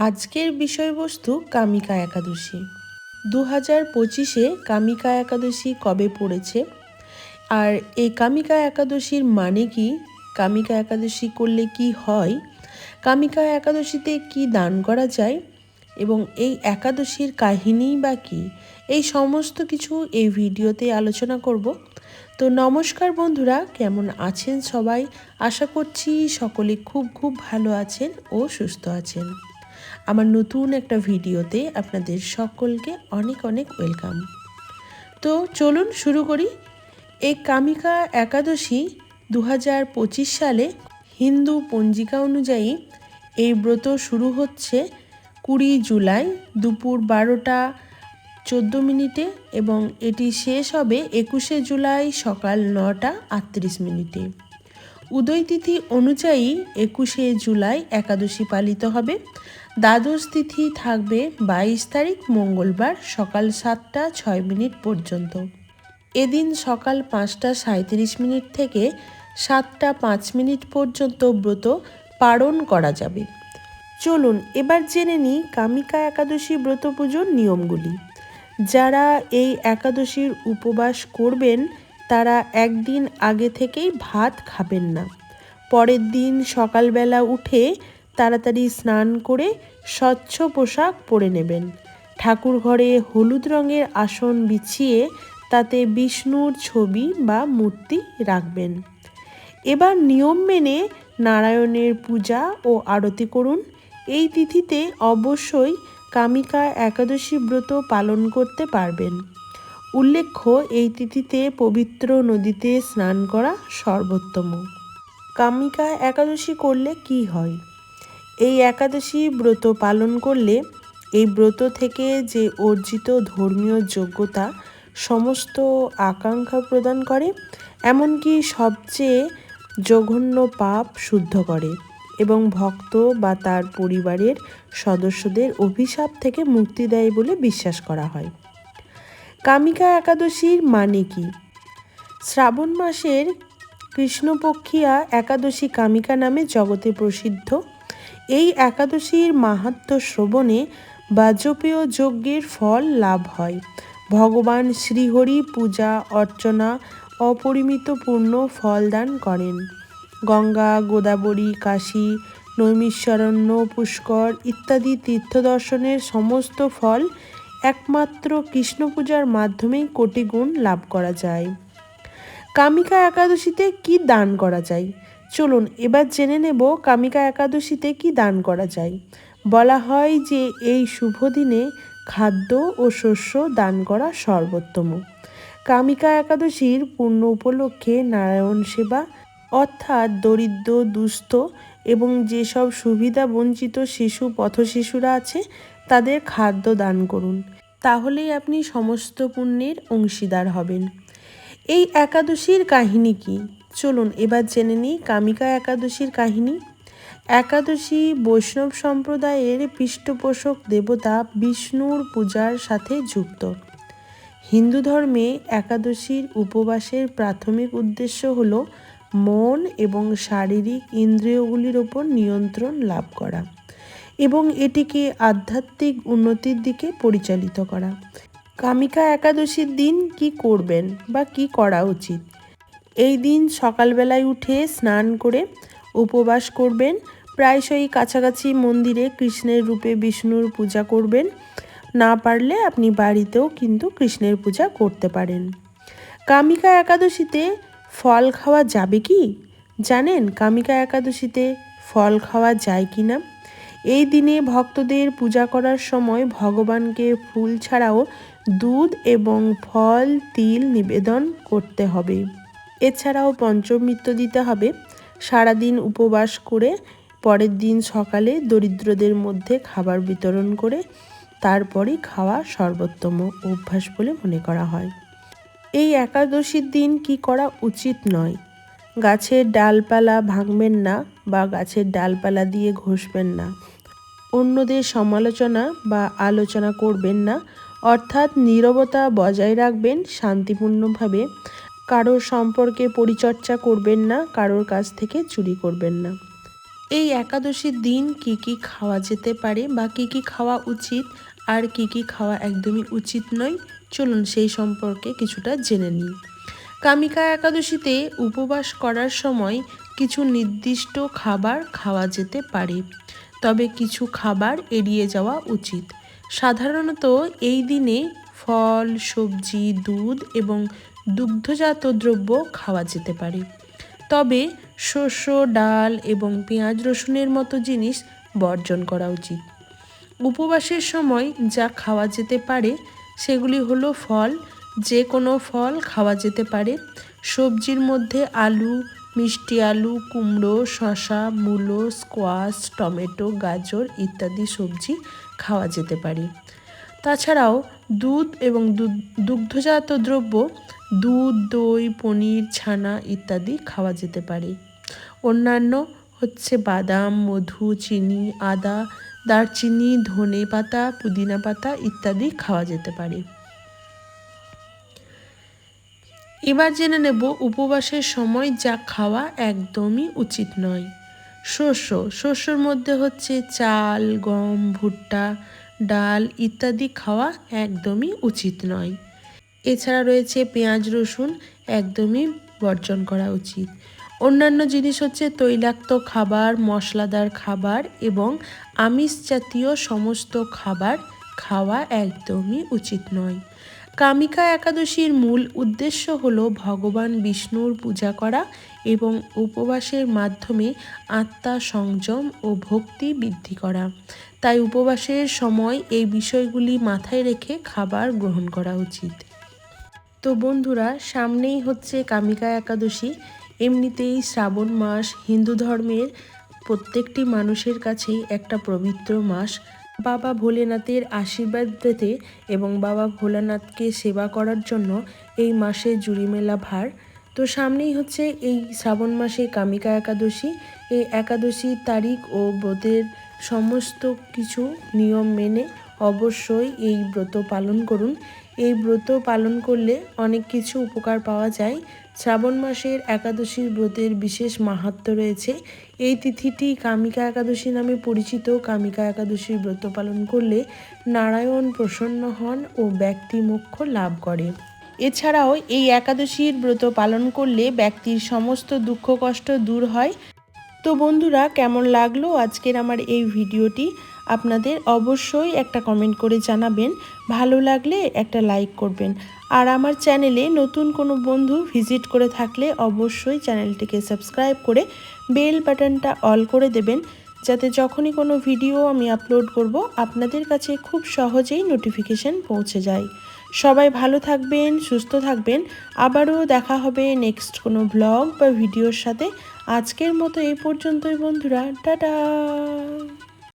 আজকের বিষয়বস্তু কামিকা একাদশী। দু হাজার পঁচিশে কামিকা একাদশী কবে পড়েছে? আর এই কামিকা একাদশীর মানে কি? কামিকা একাদশী করলে কি হয়? কামিকা একাদশীতে কি দান করা যায়? এবং এই একাদশীর কাহিনী বা কী? এই সমস্ত কিছু এই ভিডিওতে আলোচনা করব। তো নমস্কার বন্ধুরা, কেমন আছেন সবাই? আশা করছি সকলে খুব খুব ভালো আছেন ও সুস্থ আছেন। আমার নতুন একটা ভিডিওতে আপনাদের সকলকে অনেক অনেক ওয়েলকাম। তো চলুন শুরু করি। এই কামিকা একাদশী দু হাজার পঁচিশ সালে হিন্দু পঞ্জিকা অনুযায়ী এই ব্রত শুরু হচ্ছে কুড়ি জুলাই দুপুর বারোটা চোদ্দ মিনিটে এবং এটি শেষ হবে একুশে জুলাই সকাল নটা আটত্রিশ মিনিটে। উদয় তিথি অনুযায়ী একুশে জুলাই একাদশী পালিত হবে। দ্বাদশ তিথি থাকবে বাইশ তারিখ মঙ্গলবার সকাল সাতটা ছয় মিনিট পর্যন্ত। এদিন সকাল পাঁচটা সাঁত্রিশ মিনিট থেকে সাতটা পাঁচ মিনিট পর্যন্ত ব্রত পালন করা যাবে। চলুন এবার জেনে নিই কামিকা একাদশী ব্রত পুজোর নিয়মগুলি। যারা এই একাদশীর উপবাস করবেন, তারা একদিন আগে থেকেই ভাত খাবেন না। পরের দিন সকালবেলা উঠে তাড়াতাড়ি স্নান করে স্বচ্ছ পোশাক পরে নেবেন। ঠাকুর ঘরে হলুদ রঙের আসন বিছিয়ে তাতে বিষ্ণুর ছবি বা মূর্তি রাখবেন। এবার নিয়ম মেনে নারায়ণের পূজা ও আরতি করুন। এই তিথিতে অবশ্যই কামিকা একাদশী ব্রত পালন করতে পারবেন। উল্লেখ্য, এই তিথিতে পবিত্র নদীতে স্নান করা সর্বোত্তম। কামিকা একাদশী করলে কি হয়? এই একাদশী ব্রত পালন করলে এই ব্রত থেকে যে অর্জিত ধর্মীয় যোগ্যতা সমস্ত আকাঙ্ক্ষা প্রদান করে, এমনকি সবচেয়ে জঘন্য পাপ শুদ্ধ করে এবং ভক্ত বা তার পরিবারের সদস্যদের অভিশাপ থেকে মুক্তি দেয় বলে বিশ্বাস করা হয়। কামিকা একাদশীর মানে কি? শ্রাবণ মাসের কৃষ্ণপক্ষিয়া একাদশী কামিকা নামে জগতে প্রসিদ্ধ। এই একাদশীর মাহাত্ম শ্রবণে বাজপেয় যজ্ঞের ফল লাভ হয়। ভগবান শ্রীহরি পূজা, অর্চনা অপরিমিত পূর্ণ ফল দান করেন। গঙ্গা, গোদাবরী, কাশী নৈমিশ্বরণ্য পুষ্কর ইত্যাদি তীর্থ দর্শনের সমস্ত ফল একমাত্র কৃষ্ণ পূজার মাধ্যমেই কোটি গুণ লাভ করা যায়। কামিকা একাদশীতে কি দান করা যায়? চলুন এবার জেনে নেব কামিকা একাদশীতে কি দান করা যায়। বলা হয় যে এই শুভ দিনে খাদ্য ও শস্য দান করা সর্বোত্তম। কামিকা একাদশীর পূর্ণ উপলক্ষে নারায়ণ সেবা, অর্থাৎ দরিদ্র, দুস্থ এবং যেসব সুবিধা বঞ্চিত শিশু পথশিশুরা আছে, তাদের খাদ্য দান করুন। তাহলেই আপনি সমস্ত পুণ্যের অংশীদার হবেন। এই একাদশীর কাহিনী কি? চলুন এবার জেনে নিই কামিকা একাদশীর কাহিনী। একাদশী বৈষ্ণব সম্প্রদায়ের পৃষ্ঠপোষক দেবতা বিষ্ণুর পূজার সাথে যুক্ত। হিন্দু ধর্মে একাদশীর উপবাসের প্রাথমিক উদ্দেশ্য হল মন এবং শারীরিক ইন্দ্রিয়গুলির ওপর নিয়ন্ত্রণ লাভ করা এবং এটিকে আধ্যাত্মিক উন্নতির দিকে পরিচালিত করা। কামিকা একাদশীর দিন কি করবেন বা কি করা উচিত? এই দিন সকালবেলায় উঠে স্নান করে উপবাস করবেন। প্রায়শই কাছাকাছি মন্দিরে কৃষ্ণের রূপে বিষ্ণুর পূজা করবেন। না পারলে আপনি বাড়িতেও কিন্তু কৃষ্ণের পূজা করতে পারেন। কামিকা একাদশীতে ফল খাওয়া যাবে কি? জানেন কামিকা একাদশীতে ফল খাওয়া যায় কি না? এই দিনে ভক্তদের পূজা করার সময় ভগবানকে ফুল ছাড়াও দুধ এবং ফল, তিল নিবেদন করতে হবে। এছাড়াও পঞ্চমৃত্য দিতে হবে। সারাদিন উপবাস করে পরের দিন সকালে দরিদ্রদের মধ্যে খাবার বিতরণ করে তারপরই খাওয়া সর্বোত্তম অভ্যাস বলে মনে করা হয়। এই একাদশীর দিন কি করা উচিত নয়? গাছের ডালপালা ভাঙবেন না বা গাছের ডালপালা দিয়ে ঘষবেন না। অন্যদের সমালোচনা বা আলোচনা করবেন না। অর্থাৎ নীরবতা বজায় রাখবেন, শান্তিপূর্ণভাবে। কারোর সম্পর্কে পরিচর্চা করবেন না, কারোর কাছ থেকে চুরি করবেন না। এই একাদশীর দিন কি কি খাওয়া যেতে পারে বা কি কি খাওয়া উচিত আর কি কি খাওয়া একদমই উচিত নয়, চলুন সেই সম্পর্কে কিছুটা জেনে নিই। কামিকা একাদশীতে উপবাস করার সময় কিছু নির্দিষ্ট খাবার খাওয়া যেতে পারে, তবে কিছু খাবার এড়িয়ে যাওয়া উচিত। সাধারণত এই দিনে ফল, সবজি, দুধ এবং দুগ্ধজাত দ্রব্য খাওয়া যেতে পারে। তবে শস্য, ডাল এবং পেঁয়াজ রসুনের মতো জিনিস বর্জন করা উচিত। উপবাসের সময় যা খাওয়া যেতে পারে সেগুলি হলো ফল, যে কোনো ফল খাওয়া যেতে পারে। সবজির মধ্যে আলু, মিষ্টি আলু, কুমড়ো, শসা, মূলো, স্কোয়াশ, টমেটো, গাজর ইত্যাদি সবজি খাওয়া যেতে পারে। তাছাড়াও দুধ এবং দুগ্ধজাত দ্রব্য, দুধ, দই, পনির, ছানা ইত্যাদি খাওয়া যেতে পারে। অন্যান্য হচ্ছে বাদাম, মধু, চিনি, আদা, দারচিনি, ধনে পাতা, পুদিনা পাতা ইত্যাদি খাওয়া যেতে পারে। এবার জেনে নেব উপবাসের সময় যা খাওয়া একদমই উচিত নয়। শস্য, শস্যর মধ্যে হচ্ছে চাল, গম, ভুট্টা, ডাল ইত্যাদি খাওয়া একদমই উচিত নয়। এছাড়া রয়েছে পেঁয়াজ, রসুন একদমই বর্জন করা উচিত। অন্যান্য জিনিস হচ্ছে তৈলাক্ত খাবার, মশলাদার খাবার এবং আমিষ জাতীয় সমস্ত খাবার খাওয়া একদমই উচিত নয়। কামিকা একাদশীর মূল উদ্দেশ্য হল ভগবান বিষ্ণুর পূজা করা এবং উপবাসের মাধ্যমে আত্মা সংযম ও ভক্তি বৃদ্ধি করা। তাই উপবাসের সময় এই বিষয়গুলি মাথায় রেখে খাবার গ্রহণ করা উচিত। তো বন্ধুরা, সামনেই হচ্ছে কামিকা একাদশী। এমনিতেই শ্রাবণ মাস হিন্দু ধর্মের প্রত্যেকটি মানুষের কাছেই একটা পবিত্র মাস। বাবা ভোলেনাথের আশীর্বাদ পেতে এবং বাবা ভোলানাথকে সেবা করার জন্য এই মাসে জুড়ি মেলা ভার। তো সামনেই হচ্ছে এই শ্রাবণ মাসে কামিকা একাদশী। এই একাদশীর তারিখ ও ব্রতের সমস্ত কিছু নিয়ম মেনে অবশ্যই এই ব্রত পালন করুন। এই ব্রত পালন করলে অনেক কিছু উপকার পাওয়া যায়। শ্রাবণ মাসের একাদশীর ব্রতের বিশেষ মাহাত্ম রয়েছে। এই তিথিটি কামিকা একাদশী নামে পরিচিত। কামিকা একাদশীর ব্রত পালন করলে নারায়ণ প্রসন্ন হন ও ব্যক্তি মোক্ষ লাভ করে। এছাড়াও এই একাদশীর ব্রত পালন করলে ব্যক্তির সমস্ত দুঃখ কষ্ট দূর হয়। তো বন্ধুরা, কেমন লাগল আজকের আমার এই ভিডিওটি? আপনাদের অবশ্যই একটা কমেন্ট করে জানাবেন। ভালো লাগলে একটা লাইক করবেন। আর আমার চ্যানেলে নতুন কোনো বন্ধু ভিজিট করে থাকলে অবশ্যই চ্যানেলটিকে সাবস্ক্রাইব করে বেল বাটনটা অল করে দেবেন। যাতে যখনই কোনো ভিডিও আমি আপলোড করব, আপনাদের কাছে খুব সহজেই নোটিফিকেশন পৌঁছে যায়। সবাই ভালো থাকবেন, সুস্থ থাকবেন। আবারও দেখা হবে নেক্সট কোনো ব্লগ বা ভিডিওর সাথে। আজকের মতো এই পর্যন্তই বন্ধুরা। টাটা!